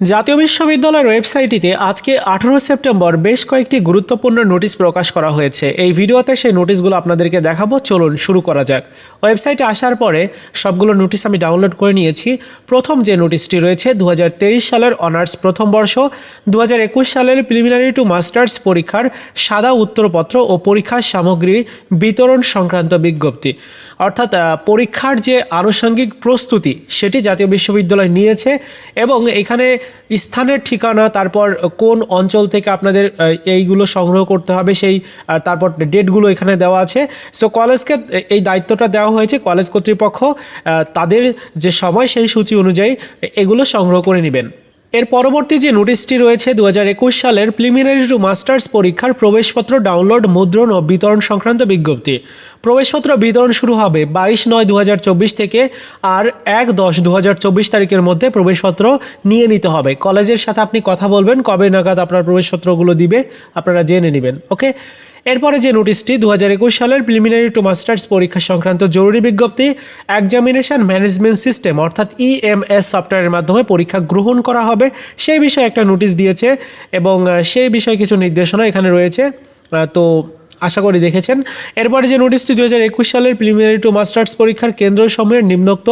জাতীয় বিশ্ববিদ্যালয়ের ওয়েবসাইটটিতে আজকে আঠারো সেপ্টেম্বর বেশ কয়েকটি গুরুত্বপূর্ণ নোটিশ প্রকাশ করা হয়েছে। এই ভিডিওতে সেই নোটিশগুলো আপনাদেরকে দেখাবো। চলুন শুরু করা যাক। ওয়েবসাইটে আসার পরে সবগুলো নোটিশ আমি ডাউনলোড করে নিয়েছি। প্রথম যে নোটিশটি রয়েছে দু হাজার তেইশ সালের অনার্স প্রথম বর্ষ দু হাজার একুশ সালের প্রিলিমিনারি টু মাস্টার্স পরীক্ষার সাদা উত্তরপত্র ও পরীক্ষার সামগ্রী বিতরণ সংক্রান্ত বিজ্ঞপ্তি। অর্থাৎ পরীক্ষার যে আনুষঙ্গিক প্রস্তুতি, সেটি জাতীয় বিশ্ববিদ্যালয় নিয়েছে এবং এখানে স্থানের ঠিকানা, তারপর কোন অঞ্চল থেকে আপনাদের এইগুলো সংগ্রহ করতে হবে, সেই তারপর ডেটগুলো এখানে দেওয়া আছে। সো কলেজকে, এই দায়িত্বটা দেওয়া হয়েছে কলেজ কর্তৃপক্ষ তাদের যে সময়, সেই সূচি অনুযায়ী এগুলো সংগ্রহ করে নেবেন। এর পরবর্তী যে নোটিশটি রয়েছে দু হাজার একুশ সালের প্রিলিমিনারি টু মাস্টার্স পরীক্ষার প্রবেশপত্র ডাউনলোড মুদ্রণ ও বিতরণ সংক্রান্ত বিজ্ঞপ্তি। প্রবেশপত্র বিতরণ শুরু হবে বাইশ নয় দু থেকে আর এক দশ দু তারিখের মধ্যে প্রবেশপত্র নিয়ে নিতে হবে। কলেজের সাথে আপনি কথা বলবেন, কবে নাগাদ আপনার প্রবেশপত্রগুলো দিবে, আপনারা জেনে নেবেন। ওকে? এরপরে যে নোটিশটি দু হাজার একুশ সালের প্রিলিমিনারি টু মাস্টার্স পরীক্ষা সংক্রান্ত জরুরি বিজ্ঞপ্তি এক্সামিনেশন ম্যানেজমেন্ট সিস্টেম অর্থাৎ ইএমএস সফটওয়্যারের মাধ্যমে পরীক্ষা গ্রহণ করা হবে। সেই বিষয়ে একটা নোটিশ দিয়েছে এবং সেই বিষয়ে কিছু নির্দেশনা এখানে রয়েছে। তো আশা করি দেখেছেন। এরপরে যে নোটিশটি দু হাজার একুশ সালের প্রিলিমিনারি টু মাস্টার্স পরীক্ষার কেন্দ্র সমূহের নিম্নোক্ত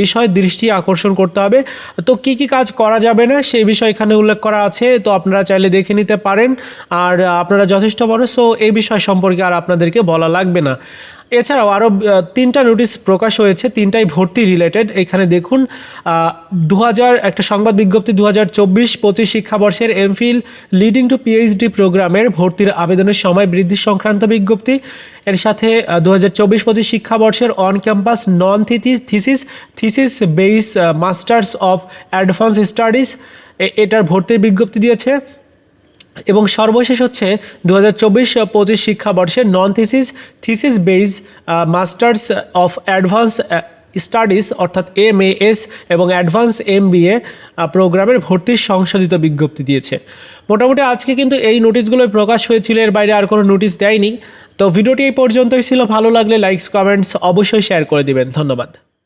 বিষয় দৃষ্টি আকর্ষণ করতে হবে। তো কি কি কাজ করা যাবে না সেই বিষয় এখানে উল্লেখ করা আছে, তো আপনারা চাইলে দেখে নিতে পারেন। আর আপনারা যথেষ্ট বড় সো এই বিষয় সম্পর্কে আর আপনাদেরকে বলা লাগবে না। এছাড়াও আরও তিনটা নোটিশ প্রকাশ হয়েছে, তিনটাই ভর্তি রিলেটেড এখানে দেখুন দু হাজার একটা সংবাদ বিজ্ঞপ্তি দু হাজার চব্বিশ, পঁচিশ শিক্ষাবর্ষের এমফিল লিডিং টু পিএইচডি প্রোগ্রামের ভর্তির আবেদনের সময় বৃদ্ধি সংক্রান্ত বিজ্ঞপ্তি। এর সাথে দু হাজার চব্বিশ, পঁচিশ শিক্ষাবর্ষের on campus non thesis thesis thesis base masters of advance studies এটার ভর্তির বিজ্ঞপ্তি দিয়েছে। এবং সর্বশেষ হচ্ছে দু হাজার চব্বিশ পঁচিশ শিক্ষাবর্ষে non thesis thesis base masters of advance studies অর্থাৎ এম এ এস এবং অ্যাডভান্স এম বি এ প্রোগ্রামের ভর্তির সংশোধিত বিজ্ঞপ্তি দিয়েছে। মোটামুটি আজকে কিন্তু এই নোটিশগুলোই প্রকাশ হয়েছিল, এর বাইরে আর কোনো নোটিশ দেয়নি। তো ভিডিওটি এই পর্যন্তই ছিল। ভালো লাগলে লাইকস কমেন্টস অবশ্যই শেয়ার করে দিবেন। ধন্যবাদ।